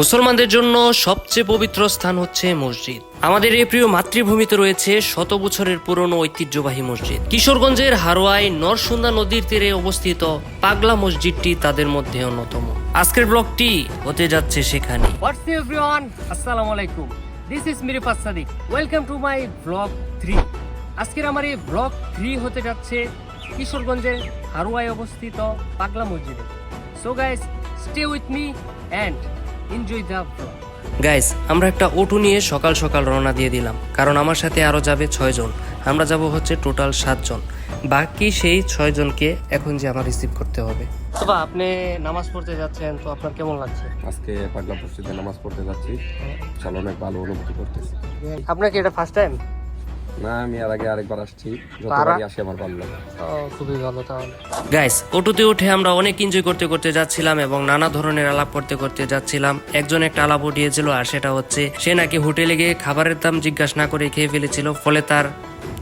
মুসলমানদের জন্য সবচেয়ে পবিত্র স্থান হচ্ছে মসজিদ। আমাদের এই প্রিয় মাতৃভূমিতে রয়েছে শত বছরের পুরনো ঐতিহ্যবাহী মসজিদ। কিশোরগঞ্জের হারোয়ায় নরসুন্দা নদীর তীরে অবস্থিত পাগলা মসজিদটি তাদের মধ্যে অন্যতম। আজকের ব্লগটি হতে যাচ্ছে সেখানে আলাইকুম। This is Mirifat Sadiq welcome to my blog three আজকের আমার এই ব্লগ থ্রি হতে যাচ্ছে কিশোরগঞ্জের হারোয়ায় অবস্থিত পাগলা মসজিদে। So guys stay with me and enjoy the guys আমরা একটা অটো নিয়ে সকাল সকাল রওনা দিয়ে দিলাম কারণ আমার সাথে আরও যাবে ছয়জন আমরা যাব হচ্ছে টোটাল সাতজন বাকি সেই ছয়জনকে এখন যে আমার রিসিভ করতে হবে। বাবা আপনি নামাজ পড়তে যাচ্ছেন তো আপনার কেমন লাগছে? আজকে পাগলা মসজিদে নামাজ পড়তে যাচ্ছি। চলো অনেক ভালো অনুভূতি করতেছি। আপনার কি এটা ফার্স্ট টাইম না আমি আর আগে আরেকবার আসছি। যতবারই আসি আমার ভালো লাগে। খুবই ভালো তাহলে। গাইস অটোতে উঠে আমরা অনেক এনজয় করতে করতে যাচ্ছিলাম এবং নানা ধরনের আলাপ করতে করতে যাচ্ছিলাম। একজন একটা আলাপ উঠিয়েছিল আর সেটা হচ্ছে সে নাকি হোটেলে গিয়ে খাবারের দাম জিজ্ঞাসা না করে খেয়ে ফেলেছিল ফলে তার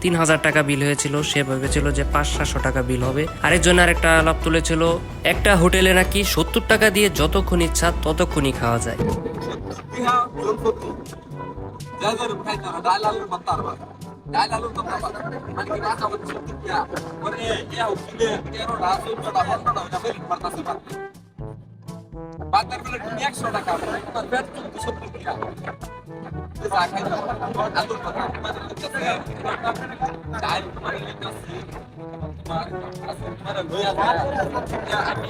তিন হাজার টাকা বিল হয়েছিল। সে ভেবেছিল যে পাঁচ সাতশো টাকা বিল হবে। আরেকজন আরেকটা আলাপ তুলেছিল একটা হোটেলে নাকি সত্তর টাকা দিয়ে যতক্ষণ ইচ্ছা ততক্ষণই খাওয়া যায়। বাজার বেলা তুমি একশো টাকা তোমার পেট চলতে সত্তর টাকা আলুর কথা তোমার ডাল তোমার কাছে তোমার কাছে তোমার লইয়া আমি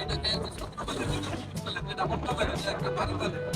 এটা কেন সত্তর বলে এটা বলতে পারে একটা পারে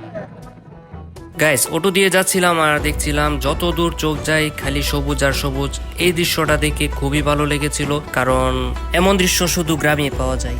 গাইস অটো দিয়ে যাচ্ছিলাম আর দেখছিলাম যত দূর চোখ যায় খালি সবুজ আর সবুজ। এই দৃশ্যটা দেখে খুবই ভালো লেগেছিল, কারণ এমন দৃশ্য শুধু গ্রামে পাওয়া যায়।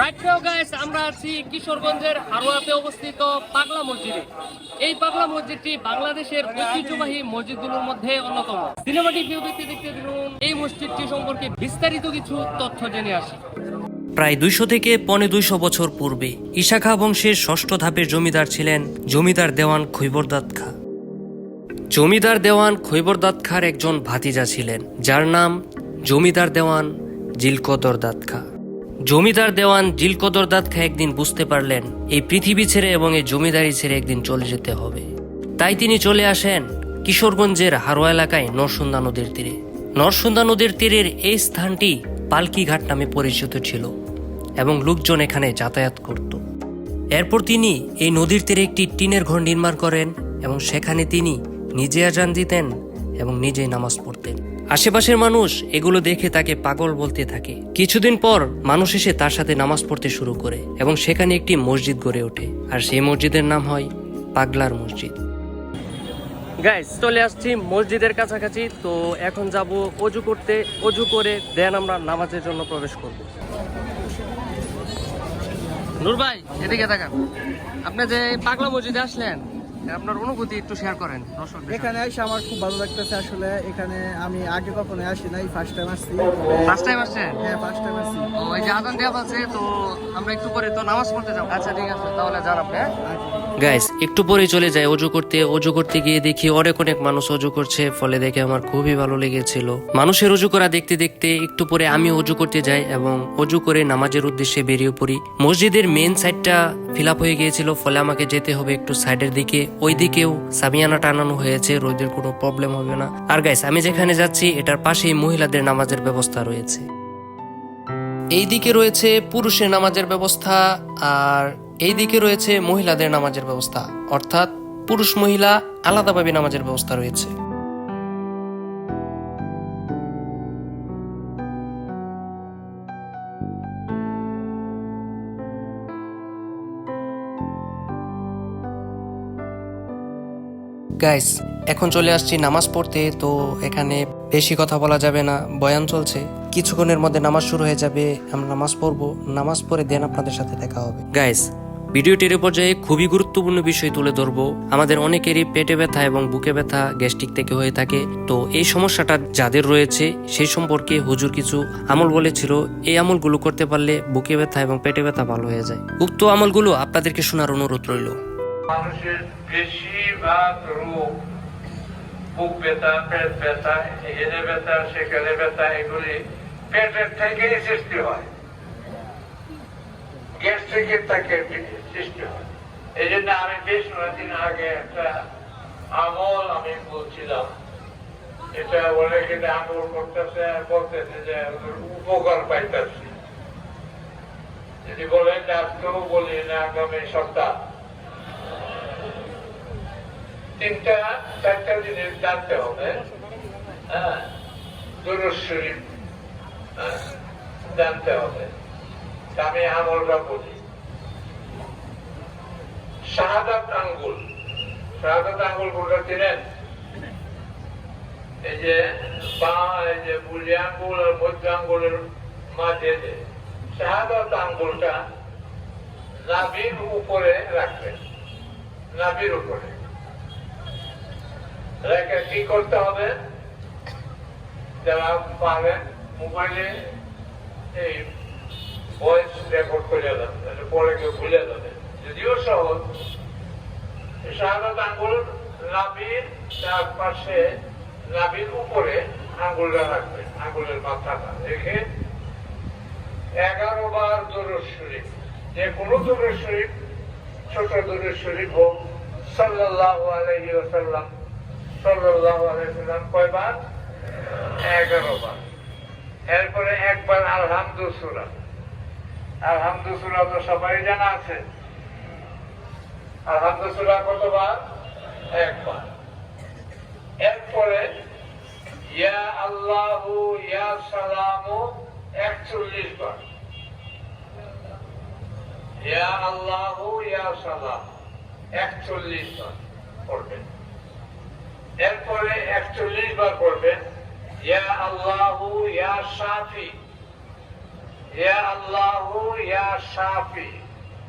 রাইট নাও গাইস আমরা আছি কিশোরগঞ্জের হারোয়াতে অবস্থিত পাগলা মসজিদে। এই পাগলা মসজিদটি বাংলাদেশের ঐতিহ্যবাহী মসজিদগুলোর মধ্যে অন্যতম। সিনেমাটিক ভিউ দেখতে দেখতে দেখুন এই মসজিদটি সম্পর্কে বিস্তারিত কিছু তথ্য জেনে আসি। প্রায় দুইশো থেকে পনে দুইশো বছর পূর্বে ইশাখা বংশের ষষ্ঠ ধাপের জমিদার ছিলেন জমিদার দেওয়ান খৈবরদাত খা জমিদার দেওয়ান খৈবরদাত খার একজন ভাতিজা ছিলেন, যার নাম জমিদার দেওয়ান জিলকদর দাত খা জমিদার দেওয়ান জিলকদর দাত খা একদিন বুঝতে পারলেন, এই পৃথিবী ছেড়ে এবং এই জমিদারি ছেড়ে একদিন চলে যেতে হবে। তাই তিনি চলে আসেন কিশোরগঞ্জের হারোয়া এলাকায় নরসুন্দা নদীর তীরে। নরসুন্দা নদীর তীরের এই স্থানটি পালকিঘাট নামে পরিচিত ছিল এবং লোকজন এখানে যাতায়াত করত। এরপর তিনি এই নদীর তীরে একটি টিনের ঘর নির্মাণ করেন এবং সেখানে তিনি নিজে আজান দিতেন এবং নিজেই নামাজ পড়তেন। আশেপাশের মানুষ এগুলো দেখে তাকে পাগল বলতে থাকে। কিছুদিন পর মানুষ এসে তার সাথে নামাজ পড়তে শুরু করে এবং সেখানে একটি মসজিদ গড়ে ওঠে। আর সেই মসজিদের নাম হয় পাগলার মসজিদ। গাইস চলে আসছি মসজিদের কাছাকাছি। তো এখন যাব অজু করতে। অজু করে দেন আমরা নামাজের জন্য প্রবেশ করব। নূর ভাই, এদিকে তাকান। আপনি যে পাগলা মসজিদে আসলেন আপনার অনুভূতি একটু শেয়ার করেন দর্শক এখানে এসে আমার খুব ভালো লাগতেছে আসলে এখানে আমি আগে কখনো আসি নাই ফার্স্ট টাইম আসছি। ফার্স্ট টাইম আসছেন? হ্যাঁ ফার্স্ট টাইম আসছি। ও এই যে আজান দেওয়া আছে তো আমরা একটু পরে তো নামাজ পড়তে যাব। আচ্ছা ঠিক আছে তাহলে যান আপনি গাইস একটু পরে চলে যায় অজু করতে। অজু করতে গিয়ে দেখি অনেক অনেক মানুষ অজু করছে, ফলে দেখে আমার খুবই ভালো লেগেছিল। মানুষের অজু করা দেখতে দেখতে একটু পরে আমি অজু করতে যাই এবং অজু করে নামাজের উদ্দেশ্যে বেরিয়ে পড়ি। মসজিদের মেন সাইডটা ফিল আপ হয়ে গিয়েছিল, ফলে আমাকে যেতে হবে একটু সাইডের দিকে। ওই দিকেও সামিয়ানা টানানো হয়েছে, রোদের কোনো প্রবলেম হবে না। আর গাইস আমি যেখানে যাচ্ছি, এটার পাশেই মহিলাদের নামাজের ব্যবস্থা রয়েছে। এইদিকে রয়েছে পুরুষের নামাজের ব্যবস্থা, আর এই দিকে রয়েছে মহিলাদের নামাজের ব্যবস্থা, অর্থাৎ পুরুষ মহিলা আলাদাভাবে নামাজের ব্যবস্থা রয়েছে। গাইস এখন চলে আসছি নামাজ পড়তে, তো এখানে বেশি কথা বলা যাবে না, বয়ান চলছে। কিছুক্ষণের মধ্যে নামাজ শুরু হয়ে যাবে, আমরা নামাজ পড়ব। নামাজ পড়ে দেন আপনাদের সাথে দেখা হবে। গাইস ভিডিওটির পর্যায়ে খুবই গুরুত্বপূর্ণ বিষয় তুলে ধরবো। আমাদের অনেকেরই পেটে ব্যথা এবং বুকে ব্যথা, গ্যাস্ট্রিক থেকে হয়ে থাকে। তো এই সমস্যাটা যাদের রয়েছে, সেই সম্পর্কে হুজুর কিছু আমল বলেছিল। এই আমলগুলো করতে পারলে বুকে ব্যথা এবং পেটে ব্যথা ভালো হয়ে যায়। উক্ত আমলগুলো আপনাদেরকে শোনার অনুরোধ রইল। বুক ব্যথা, পেট ব্যথা ব্যথা, সেখানে ব্যথা, এগুলি পেটের থেকেই সৃষ্টি হয়। গ্যাস থেকে তাকে সৃষ্টি হয়। এই জন্য আমি বেশ কয়েকদিন আগে একটা আমল আমি বলছিলাম। এটা আমল করতেছে বলতেছে যে উপকার পাইতেছি। যদি বলেন আজকেও বলি না আগামী সপ্তাহ। তিনটা চারটা জিনিস জানতে হবে। হ্যাঁ হ্যাঁ, জানতে হবে। তা আমি আমলটা বলি শাহাদাত আঙ্গুল। শাহাদাত আঙ্গুল কোনটা চিনেন এই যে বা এই যে বুলি আঙ্গুল আর মধ্য আঙ্গুলের মাঝে যে শাহাদাত আঙ্গুলটা নাভির উপরে রাখবেন। নাভির উপরে। রেখে কি করতে হবে? যারা পারেন মোবাইলে এই ভয়েস রেকর্ড করে দেন পরে কেউ ভুলে যাবে। যদিও সহজ। শাহাদাত আঙ্গুল নাভির চার পাশে নাভির উপরে আঙ্গুলটা রাখবেন, আঙ্গুলের মাথাটা। রেখে এগারো বার দরুদ শরীফ। যে কোনো দরুদ শরীফ, ছোট দরুদ শরীফ হোক, সাল্লাল্লাহু আলাইহি ওয়াসাল্লাম, সাল্লাল্লাহু আলাইহি ওয়াসাল্লাম কয়বার? এগারো বার। এরপরে একবার আলহামদু সূরা তো সবাই জানা আছে। আলহামদু কতবার? একবার। এরপরে, ইয়া আল্লাহু ইয়া সালামু একচল্লিশ বার। ইয়া আল্লাহু ইয়া সালাম একচল্লিশ বার পড়বেন। এরপরে একচল্লিশ বার পড়বেন, ইয়া আল্লাহু ইয়া শাফি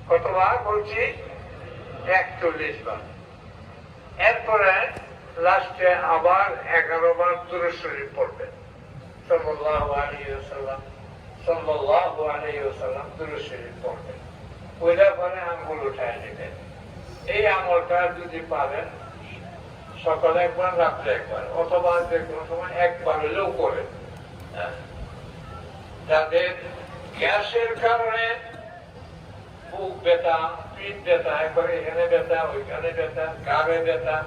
কতবার বলছি? একচল্লিশ বার। এরপরে লাস্টে আবার এগারো বার ওইটা পরে আঙ্গুল উঠায় নেবেন। এই আমলটা যদি পারেন, সকালে একবার, রাত্রে একবার, অথবা যে কোনো সময় একবার হলেও করেন। হ্যাঁ। যাদের গ্যাসের কারণে বুক ব্যথা, পিঠ ব্যথা, একবারে এখানে ব্যথা, ওইখানে ব্যথা গাবে ব্যথা।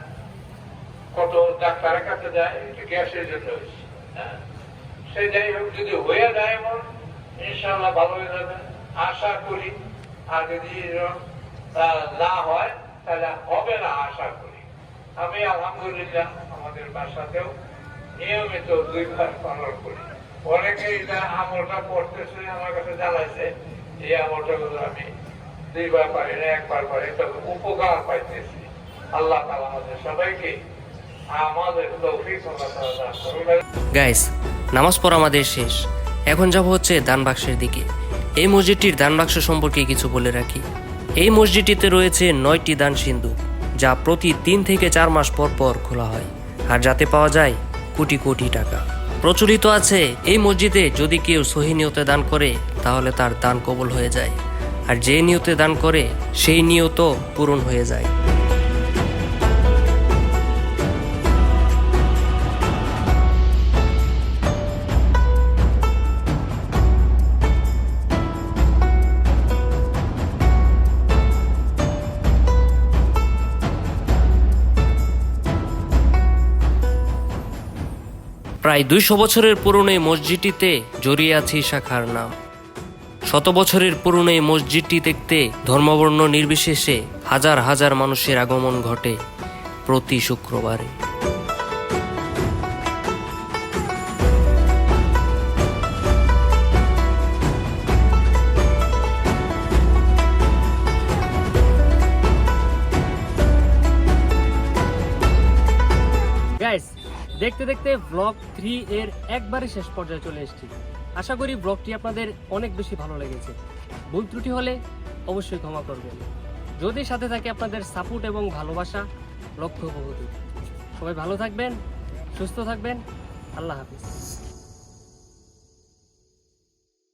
কত ডাক্তারের কাছে যায় গ্যাসের জন্য হয়েছে হ্যাঁ। সে যাই হোক, যদি হয়ে যায় এমন ইনশাল্লাহ ভালো হয়ে যাবে। আশা করি, আর যদি না হয়, তাহলে হবে না আশা করি। আমি আলহামদুলিল্লাহ আমাদের বাসাতেও নিয়মিত দুইবার পালন করি। অনেকে এটা আমলটা পড়তেছে আমার কাছে জানাইছে এই আমলটা গুলো আমি দুইবার পারি না, একবার পারি, তবে উপকার পাইতেছি। আল্লাহ তালা আমাদের সবাইকে আমাদের তৌফিক গাইস নামাজ পড়া আমাদের শেষ। এখন যাব হচ্ছে দান বাক্সের দিকে। এই মসজিদটির দান বাক্স সম্পর্কে কিছু বলে রাখি। এই মসজিদটিতে রয়েছে নয়টি দান সিন্ধু, যা প্রতি তিন থেকে চার মাস পর পর খোলা হয়, আর যাতে পাওয়া যায় কোটি কোটি টাকা। প্রচলিত আছে, এই মসজিদে যদি কেউ সহি নিয়তে দান করে, তাহলে তার দান কবল হয়ে যায়। আর যে নিয়তে দান করে, সেই নিয়ত পূরণ হয়ে যায়। প্রায় দুইশো বছরের পুরনো এই মসজিদটিতে জড়িয়ে আছে শাখার নাম। শত বছরের পুরনো এই মসজিদটি দেখতে ধর্মবর্ণ নির্বিশেষে হাজার হাজার মানুষের আগমন ঘটে প্রতি শুক্রবারে। দেখতে দেখতে ব্লগ থ্রি এর একবারে শেষ পর্যায়ে চলে এসেছি। আশা করি ব্লগটি আপনাদের অনেক বেশি ভালো লেগেছে। ভুল ত্রুটি হলে অবশ্যই ক্ষমা করবেন। যদি সাথে থাকে আপনাদের সাপোর্ট এবং ভালোবাসা, লক্ষ্য বহুদূর সবাই ভালো থাকবেন, সুস্থ থাকবেন। আল্লাহ হাফিজ।